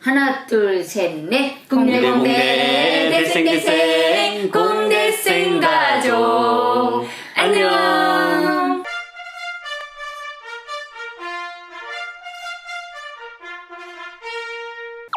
하나 둘 셋 넷. 공대, 공대 공대, 대생 대생 공대생 가족. 안녕.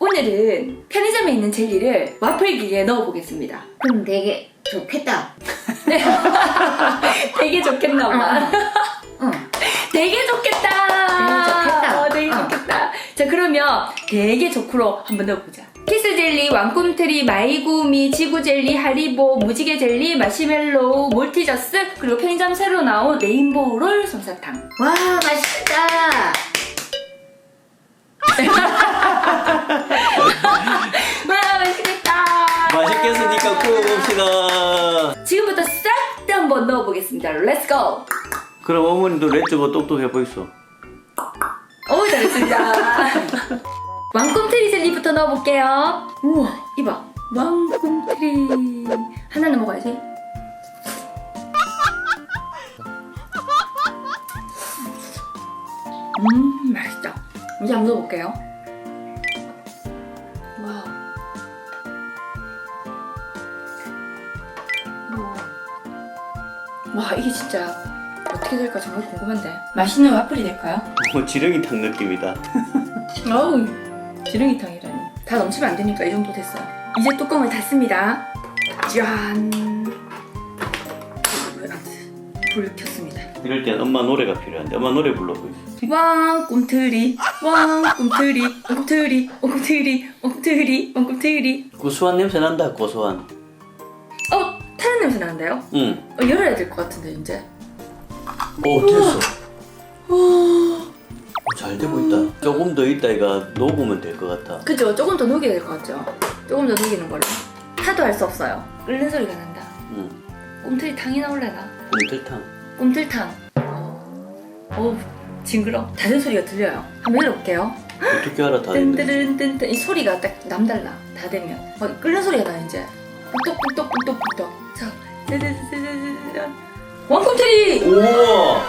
오늘은 편의점에 있는 젤리를 와플 기계에 넣어보겠습니다. 그럼 되게 좋겠다. 되게 좋겠나 봐. 되게 좋구로 한번 넣어보자. 키스 젤리, 왕꿈트리, 마이구미, 지구 젤리, 하리보, 무지개 젤리, 마시멜로우, 몰티저스, 그리고 편의점 새로 나온 레인보우 롤 솜사탕. 와 맛있다 와, 맛있겠다. 맛있겠으니까 구워봅시다. 지금부터 싹 다 한번 넣어보겠습니다. 렛츠고! 그럼 어머니도 레츠고 똑똑해 보이소. 오, 잘했습니다. 왕꿈트리 젤리부터 넣어볼게요. 우와, 이봐. 왕꿈트리. 하나는 먹어야지. 음, 맛있다. 이제 한번 넣어볼게요. 와. 우와. 와, 이게 진짜 어떻게 될까 정말 궁금한데. 맛있는 와플이 될까요? 뭐 지렁이탕 느낌이다. 어우 지렁이탕이라니 다 넘치면 안 되니까 이 정도 됐어요 이제 뚜껑을 닫습니다 짠 불 켰습니다 이럴 땐 엄마 노래가 필요한데 엄마 노래 불러보이소. 왕 꿈틀이 왕 꿈틀이 꿈틀이 꿈틀이 꿈틀이 꿈틀이 구수한 냄새 난다 고소한. 어 타는 냄새 나는데요? 응. 어, 열어야 될 것 같은데 이제 오 됐어. 잘 되고 있다. 조금 더 있다 이가 녹으면 될 것 같아. 그죠 조금 더 녹여야 될 것 같죠? 조금 더 녹이는 걸로 타도 할 수 없어요 끓는 소리가 난다 응. 꿈틀이 탕이 나올래나? 꿈틀탕. 꿈틀탕. 어우, 징그러. 닫은 소리가 들려요. 한번 열어볼게요. 어떻게 알아 다. 뜬뜨른뜬뜨 이 소리가 딱 남달라. 다 되면. 막 끓는 소리가 나 이제. 뚝뚝뚝뚝뚝뚝. 자, 뜨뜨뜨뜨뜨뜨. 왕꿈틀이! 우와.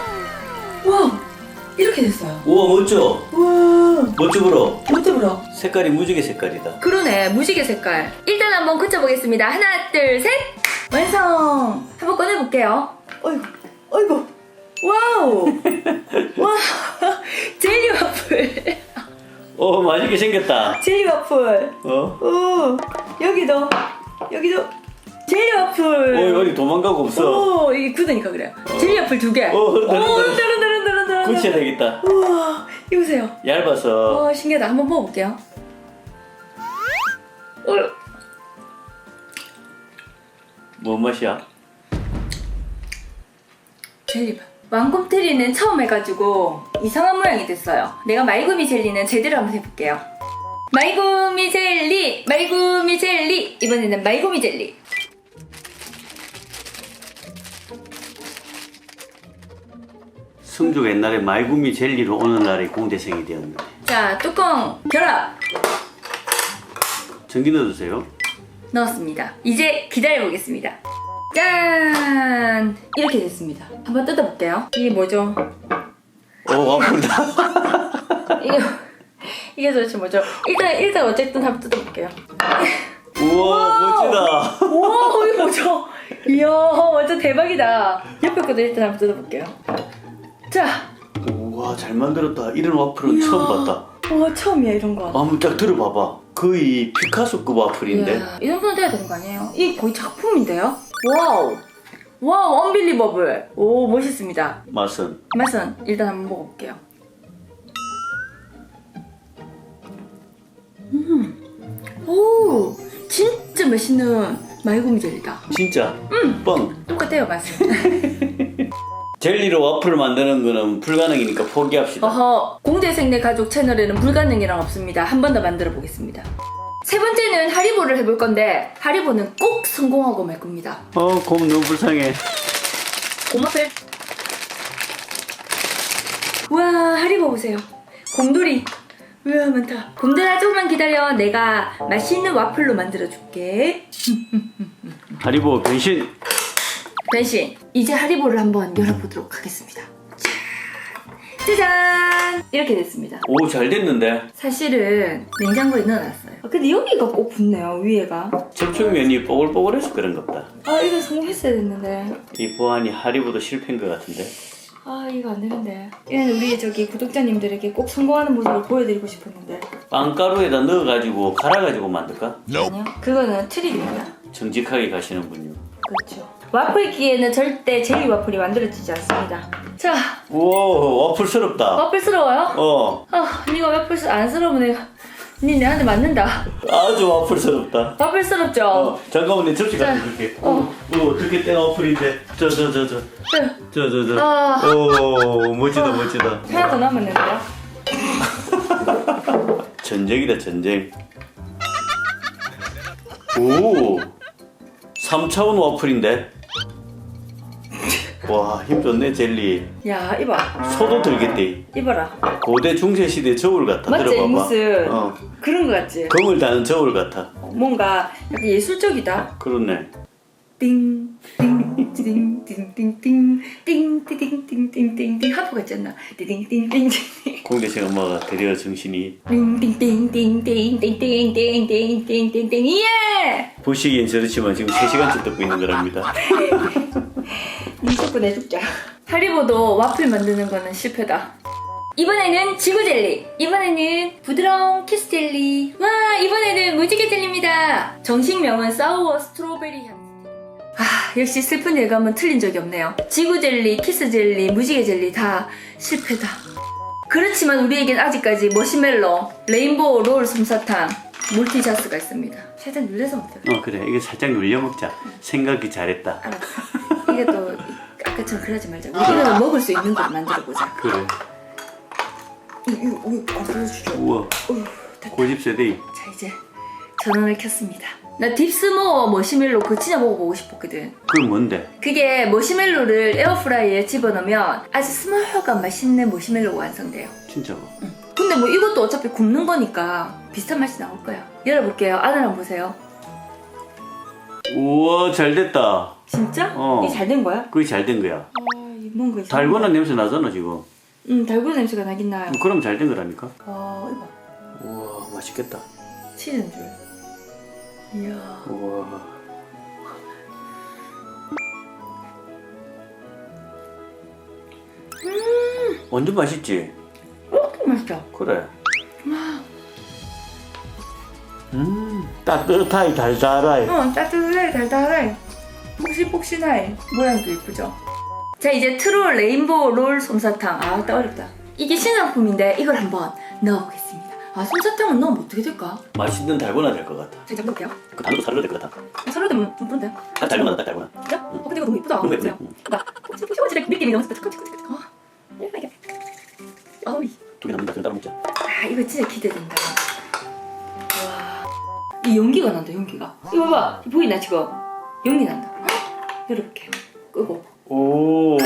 와, 이렇게 됐어요. 우와 멋져. 와, 불어. 어때 불어? 색깔이 무지개 색깔이다. 그러네, 무지개 색깔. 일단 한번 그쳐보겠습니다. 하나, 둘, 셋. 완성. 한번 꺼내볼게요. 어이구, 어이구. 와우. 와, 젤리 와플. 오 맛있게 생겼다. 젤리 와플. 어? 오, 여기도, 여기도 젤리 와플. 어 어디 도망가고 없어. 오, 이게 굳으니까 그래요. 젤리 와플 두 개. 어, 흔들흔들. 오, 흔들흔들흔들흔들. 굳혀야 되겠다. 우와, 보세요. 얇아서 와, 신기하다. 한번 먹어볼게요. 어, 뭔 맛이야? 젤리 맛. 왕꿈트리는 처음 해가지고 이상한 모양이 됐어요. 내가 말구미 젤리는 제대로 한번 해볼게요. 말구미 젤리, 말구미 젤리. 이번에는 말구미 젤리. 승주가 옛날에 말구미 젤리로 오늘날의 공대생이 되었는데 자, 뚜껑 결합. 전기 넣어주세요. 넣었습니다. 이제 기다려보겠습니다. 짠! 이렇게 됐습니다. 한번 뜯어볼게요. 이게 뭐죠? 오 와플이다. 이게, 이게 도대체 뭐죠? 일단, 일단 어쨌든 한번 뜯어볼게요. 우와 멋지다. 우와, 이게 뭐죠? 이야, 완전 대박이다. 옆에 것도 일단 한번 뜯어볼게요. 자, 우와 잘 만들었다. 이런 와플은 이야. 처음 봤다. 와, 처음이야, 이런 거. 한번 딱 들어봐봐. 거의 피카소급 와플인데. 이야, 이 정도는 돼야 되는 거 아니에요? 이 거의 작품인데요? 와우! 와우, 언빌리버블. 오, 멋있습니다. 맛은 맛은 일단 한번 먹어볼게요. 음, 오, 진짜 맛있는 말구미 젤리다. 진짜 뻥. 똑같아요, 맛은. 젤리로 와플을 만드는 거는 불가능이니까 포기합시다. 어허, 공대생내 가족 채널에는 불가능이랑 없습니다. 한 번 더 만들어 보겠습니다. 세 번째는 하리보를 해볼 건데, 하리보는 꼭 성공하고 말 겁니다. 어, 곰 너무 불쌍해. 고마필. 우와, 하리보 보세요. 곰돌이. 우와, 많다. 곰돌아, 조금만 기다려. 내가 맛있는 와플로 만들어줄게. 하리보 변신. 변신. 이제 하리보를 한번 열어보도록 하겠습니다. 자, 짜잔! 이렇게 됐습니다. 오 잘 됐는데 사실은 냉장고에 넣어놨어요. 아, 근데 여기가 꼭 붙네요, 위에가. 접촉면이 뽀글뽀글해서 그런가 보다. 아, 이거 성공했어야 됐는데. 이 보안이 하리보다 실패인 것 같은데. 아, 이거 안 되는데. 이건 우리 저기 구독자님들에게 꼭 성공하는 모습을 보여드리고 싶었는데. 빵가루에다 넣어가지고 갈아가지고 만들까? 아니요. 그거는 트릭입니다. 정직하게 가시는군요. 그렇죠. 와플 기에는 절대 젤리 와플이 만들어지지 않습니다. 자, 오 와플스럽다. 와플스러워요? 어 아, 니가 와플스 안스러우면 내가 니 내한테 맞는다. 아주 와플스럽다. 와플스럽죠? 어 잠깐만 내 접시 자, 갖다 줄게. 어. 어 어떻게 때가 와플인데? 저 저 저저 자, 저저 저. 아. 오 멋지다 멋지다. 하나 더 남았는데요? 전쟁이다 전쟁. 오 3차원 와플인데. 와힘 좋네 젤리. 야, 이봐. 소도 들겠대. 이봐라. 고대 중세 시대 저울 같아. 맞지? 들어봐봐. 무슨 어 그런 거 같지? 검을 다는 저울 같아. 뭔가 약간 예술적이다. 그렇네. 띵, 띵, 띵, 띵, 띵, 띵, 띵, 띵, 띵, 띵, 띵, 띵, 띵 하프 같지 않나? 띵, 띵, 띵, 띵, 공대생 엄마가 드디어 정신이 띵, 띵, 띵, 띵, 띵, 띵, 띵, 띵, 띵, 띵, 띵, 띵, 예! 보시기엔 저렇지만 지금 3시간째 듣고 있는 거랍니다. 니 속고 내 죽자. 하리보도 와플 만드는 거는 실패다. 이번에는 지구 젤리. 이번에는 부드러운 키스 젤리. 와, 이번에는 무지개 젤리입니다. 정식명은 사우어 스트로베리 향. 아, 역시 슬픈 예감은 틀린 적이 없네요. 지구 젤리, 키스 젤리, 무지개 젤리 다 실패다. 그렇지만 우리에겐 아직까지 머시멜로, 레인보우 롤 솜사탕, 물티자스가 있습니다. 살짝 눌려서 먹자. 어 그래 이거 살짝 눌려 먹자. 생각이 잘했다. 알았어. 이게 또 아까처럼 그러지 말자. 우리는 먹을 수 있는 걸 만들어 보자. 그래. 이거 이거 안 보여주죠. 우와 어휴, 됐다. 고집 세대. 자 이제 전원을 켰습니다. 나 딥스모어 머시멜로 그거 진짜 먹어보고 싶었거든. 그건 뭔데? 그게 머시멜로를 에어프라이어에 집어넣으면 아주 스모어가 맛있는 머시멜로가 완성돼요. 진짜로. 근데 뭐 이것도 어차피 굽는 거니까 비슷한 맛이 나올 거야. 열어볼게요. 안을 한번 보세요. 우와 잘 됐다. 진짜? 어. 이게 잘 된 거야? 그게 잘 된 거야. 아, 이 뭔가 이상해. 달고나 냄새 나잖아 지금. 음, 달고나 냄새가 나긴 나요. 그럼 잘 된 거라니까. 와, 이거 우와 맛있겠다. 치즈인 줄. 이야. 우와. 완전 맛있지? 이렇게 맛있다. 그래. 음, 따뜻하이 달달하이. 어, 따뜻해, 달달해. 폭신폭신해. 모양도 예쁘죠? 자, 이제 트롤 레인보우 롤 솜사탕. 아, 딱 어렵다. 이게 신상품인데 이걸 한번 넣어보겠습니다. 아, 솜사탕은 넣으면 어떻게 될까? 맛있는 달고나 될 것 같아. 살짝 넣을게요. 그 단도 살려도 될것 같아. 아, 설로 되면. 딱 달고나, 딱 달고나. 진짜? 어, 근데 이거 너무 예쁘다. 너무 예쁘네. 그죠? 나 폭신폭신한 느낌이 너무 좋다. 지금? 연기 난다. 헉! 열어볼게. 끄고. 오,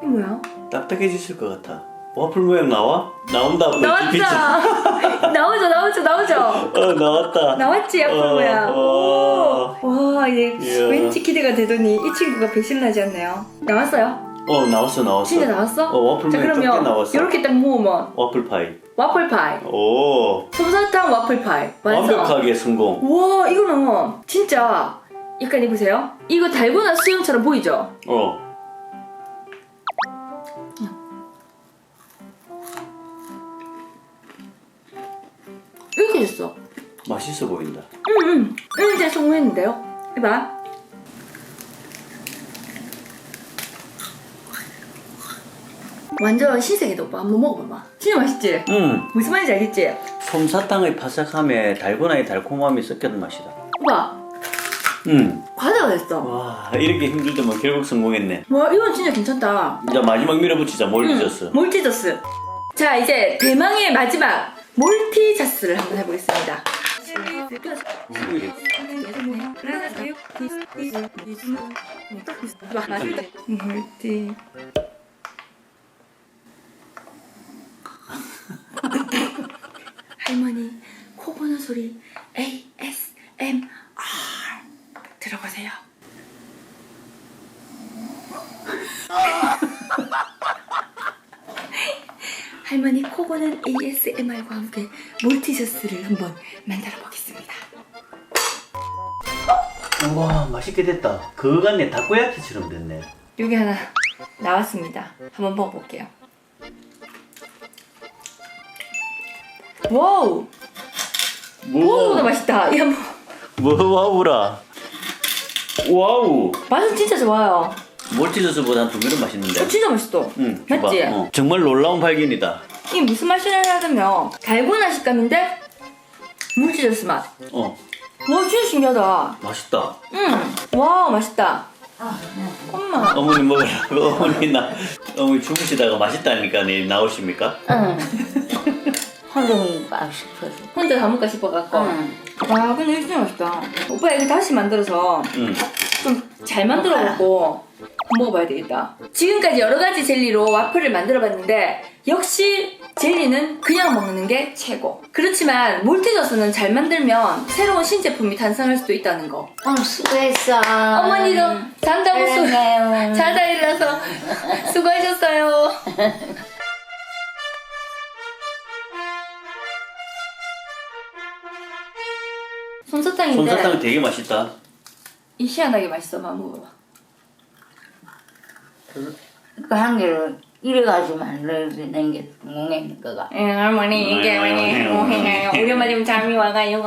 이게 뭐야? 딱딱해지실 것 같아. 와플 모양 나와? 나온다. 나왔다. 나오죠, 나오죠, 나오죠. 어, 나왔다. 나왔지 약간 어, 뭐야. 어. 오, 와 이제 이야. 왠지 기대가 되더니 이 친구가 배신나지 않네요. 나왔어요? 어, 나왔어, 나왔어. 진짜 나왔어? 어, 와플 자 적게 그러면 나왔어. 이렇게 딱 모으면 와플 파이. 와플 파이, 오, 솜사탕 와플 파이 완성. 완벽하게 성공. 우와 이거는 진짜 약간 이보세요 이거 달고나 수염처럼 보이죠? 어. 이렇게 됐어 맛있어 보인다. 응응 응 이제 성공했는데요 해봐 완전 신세계다 오빠 한번 먹어봐봐 진짜 맛있지? 음, 무슨 말인지 알겠지? 솜사탕의 바삭함에 달고나의 달콤함이 섞여든 맛이다. 오빠 음, 과자가 됐어 와, 이렇게 힘들더만 결국 성공했네. 와 이건 진짜 괜찮다 이제 마지막 밀어붙이자. 뭘 잊었어? 몰티저스. 자, 이제 대망의 마지막 몰티저스를 한번 해보겠습니다. 몰티. 할머니 코 고는 소리 ASMR 들어보세요. 포근한 ASMR과 함께 몰티저스를 한번 만들어 보겠습니다. 우와 맛있게 됐다. 그거 같네 다코야키처럼 됐네. 여기 하나 나왔습니다. 한번 먹어볼게요. 와우! 무엇보다 맛있다. 이 한번 뭐 와우라. 와우. 맛은 진짜 좋아요. 몰티저스보다 한두 배로 맛있는데. 어, 진짜 맛있어. 응. 맞지? 줘봐. 어. 정말 놀라운 발견이다. 이게 무슨 맛이냐면 달고나 식감인데 물티저스 맛. 어 와 진짜 신기하다. 맛있다. 응. 와 맛있다. 엄마. 어머니 먹으라고 어머니 나 어머니 주무시다가 맛있다니까 내일 나오십니까? 응. 혼자 먹고 싶어서. 혼자 다 먹고 싶어갖고. 응. 와 근데 진짜 맛있다. 오빠 이거 다시 만들어서 응. 좀 잘 만들어갖고 한번 먹어봐야 되겠다. 지금까지 여러 가지 젤리로 와플을 만들어봤는데 역시 젤리는 그냥 먹는 게 최고. 그렇지만 몰티저스는 잘 만들면 새로운 신제품이 탄생할 수도 있다는 거. 오늘 수고했어. 어머니도 잔다고 수, 그러네요. 자다 일어나서 수고하셨어요. 솜사탕인데 솜사탕 되게 맛있다. 이 희한하게 맛있어. 만 먹어봐. 그 한 개를 이래가지고 만들어낸 게 공공했는 거가. 예, 할머니 이게 뭐니 아이고, 아이고. 우리 엄마 지금 잠이 와가지고